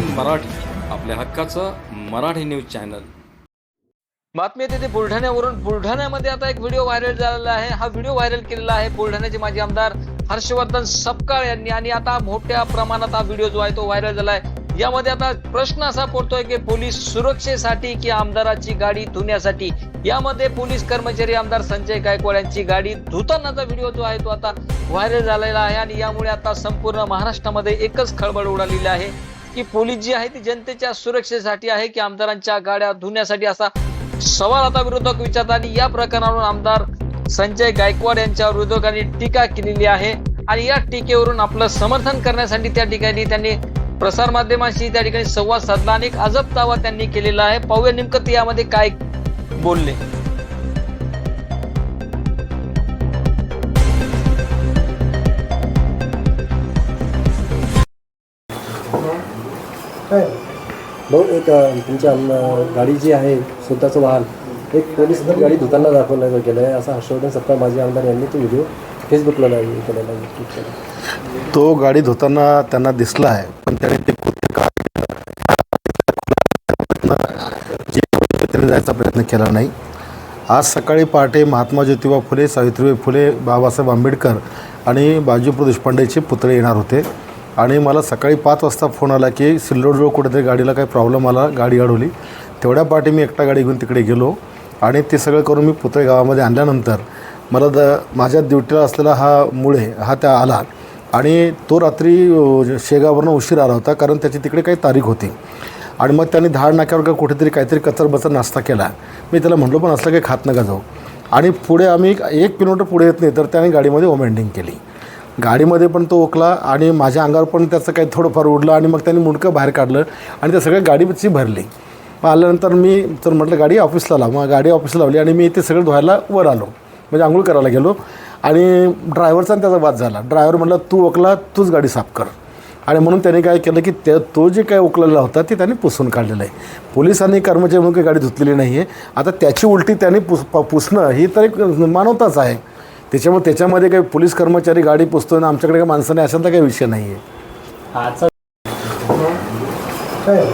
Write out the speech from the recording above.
मराठी आपल्या हक्काचं Marathi news channel. बातमी येते ते बुलढाण्यावरून. बुलढाण्यामध्ये आता एक व्हिडिओ व्हायरल झालेला आहे. हा व्हिडिओ व्हायरल केलेला आहे बुलढाण्याचे माजी आमदार हर्षवर्धन सपकाळ यांनी आणि आता मोठ्या प्रमाणात हा व्हिडिओ जो आहे तो व्हायरल झाला आहे. यामध्ये आता प्रश्न असा पडतोय की पोलीस सुरक्षेसाठी की आमदाराची गाडी धुण्यासाठी? यामध्ये पोलीस कर्मचारी आमदार संजय गायकवाड यांची गाडी धुतानाचा व्हिडिओ जो आहे तो आता व्हायरल झालेला आहे आणि यामुळे आता संपूर्ण महाराष्ट्रामध्ये एकच खळबळ उडालेली आहे. की पोलीस जी आहे ती जनतेच्या सुरक्षेसाठी आहे की आमदारांच्या गाड्या धुण्यासाठी असा सवाल आता विरोधक विचारतात. आणि या प्रकरणावरून आमदार संजय गायकवाड यांच्या विरोधकांनी टीका केलेली आहे. आणि या टीकेवरून आपलं समर्थन करण्यासाठी त्या ठिकाणी त्यांनी प्रसारमाध्यमांशी त्या ठिकाणी संवाद साधला आणि एक अजब दावा त्यांनी केलेला आहे. पाहूया नेमकं ते यामध्ये काय बोलले. भाऊ एक तुमची तुमच्या गाडी जी आहे स्वतःचं वाहन एक पोलीस गाडी धुताना दाखवलं गेलं आहे असा हर्षवर्धन सत्ता माजी आमदार यांनी तो व्हिडिओ फेसबुकला लावला केलेला आहे. तो गाडी धुताना त्यांना दिसला आहे पण त्याने ते कृत्य का जे त्याने जायचा प्रयत्न केला नाही. आज सकाळी पहाटे महात्मा ज्योतिबा फुले सावित्रीबाई फुले बाबासाहेब आंबेडकर आणि बाजीप्रभू देशपांडेचे पुतळे येणार होते. आणि मला सकाळी पाच वाजता फोन आला की सिल्लोडजवळ कुठेतरी गाडीला काही प्रॉब्लेम आला गाडी अडवली. तेवढ्या पाठी मी एकटा गाडी घेऊन तिकडे गेलो आणि ते सगळं करून मी पुतळे गावामध्ये आणल्यानंतर मला द माझ्या ड्युटीला असलेला हा मुळे हा त्या आला. आणि तो रात्री शेगावरनं उशीर आला होता कारण त्याची तिकडे काही तारीख होती. आणि मग त्याने धाड नाक्यावर का कुठेतरी काहीतरी कचरबचर नाश्ता केला. मी त्याला म्हणलो पण असलं काही खात नका जाऊ. आणि पुढे आम्ही एक किलोमीटर पुढे येत नाही तर त्याने गाडीमध्ये ओमेंडिंग केली. गाडीमध्ये पण तो ओकला आणि माझ्या अंगावर पण त्याचं काही थोडंफार उडलं आणि मग त्यांनी मुंडकं बाहेर काढलं आणि त्या सगळ्या गाडीची भरली. मग आल्यानंतर मी तर म्हटलं गाडी ऑफिसला लाव. मग गाडी ऑफिसला लावली आणि मी ते सगळं धुवायला वर आलो. म्हणजे आंघोळ करायला गेलो आणि ड्रायव्हरचा आणि त्याचा वाद झाला. ड्रायव्हर म्हटलं तू ओकला तूच गाडी साफ कर. आणि म्हणून त्याने काय केलं की त्या तो जे काय उकलेला होता ते त्याने पुसून काढलेलं आहे. पोलिसांनी कर्मचारी म्हणून काही गाडी धुतलेली नाही आहे आता त्याची उलटी त्याने पुस प- पुसणं ही तर एक मानवताच आहे. त्याच्यामुळे त्याच्यामध्ये काही पोलीस कर्मचारी गाडी पुसतो ना आमच्याकडे काही नाही अशांचा काही विषय नाही आहे आजचा काय